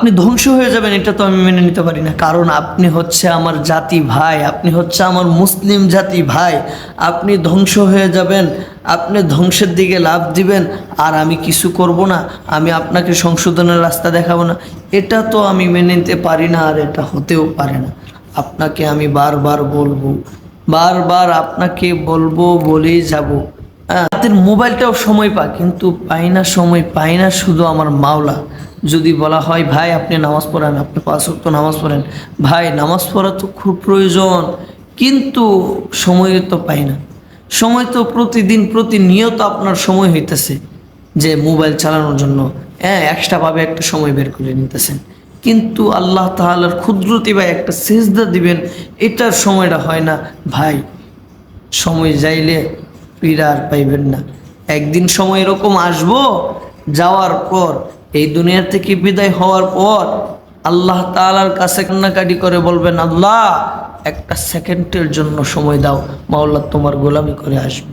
আপনি ধ্বংস হয়ে যাবেন এটা তো আমি মেনে নিতে পারি না। কারণ আপনি হচ্ছে আমার জাতি ভাই আপনি হচ্ছে আমার মুসলিম জাতি ভাই। আপনি ধ্বংস হয়ে যাবেন আপনি ধ্বংসের দিকে লাভ দিবেন আর আমি কিছু করব না আমি আপনাকে সংশোধনের রাস্তা দেখাবো না। এটা তো আমি মেনে নিতে পারি না আর এটা হতেও পারে না। আপনাকে আমি বারবার বলব বারবার আপনাকে বলব বলেই যাব। হ্যাঁ, মোবাইলটাও সময় পায় কিন্তু পাই না সময় পাই না শুধু আমার মাওলা। যদি বলা হয়, ভাই, আপনি নামাজ পড়েন, আপনি পাঁচ ওয়াক্ত নামাজ পড়েন। ভাই, নামাজ পড়া তো খুব প্রয়োজন, কিন্তু সময় তো পাই না। সময় তো প্রতিদিন, প্রতিনিয়ত আপনার সময় হইতেছে যে মোবাইল চালানোর জন্য। হ্যাঁ এক্সট্রাভাবে একটা সময় বের করে নিতেছেন। কিন্তু আল্লাহ তাআলার ক্ষুদ্রতি বা একটা সেজদা দিবেন, এটার সময়টা হয় না। ভাই, সময় যাইলে পীড়া আর পাইবেন না। একদিন সময় এরকম আসব যাওয়ার পর, এই দুনিয়া থেকে বিদায় হওয়ার পর আল্লাহ তালার কাছে কান্নাকাটি করে বলবেন, আল্লাহ, একটা সেকেন্ডের জন্য সময় দাও। মাওলা, তোমার গোলামি করে আসব।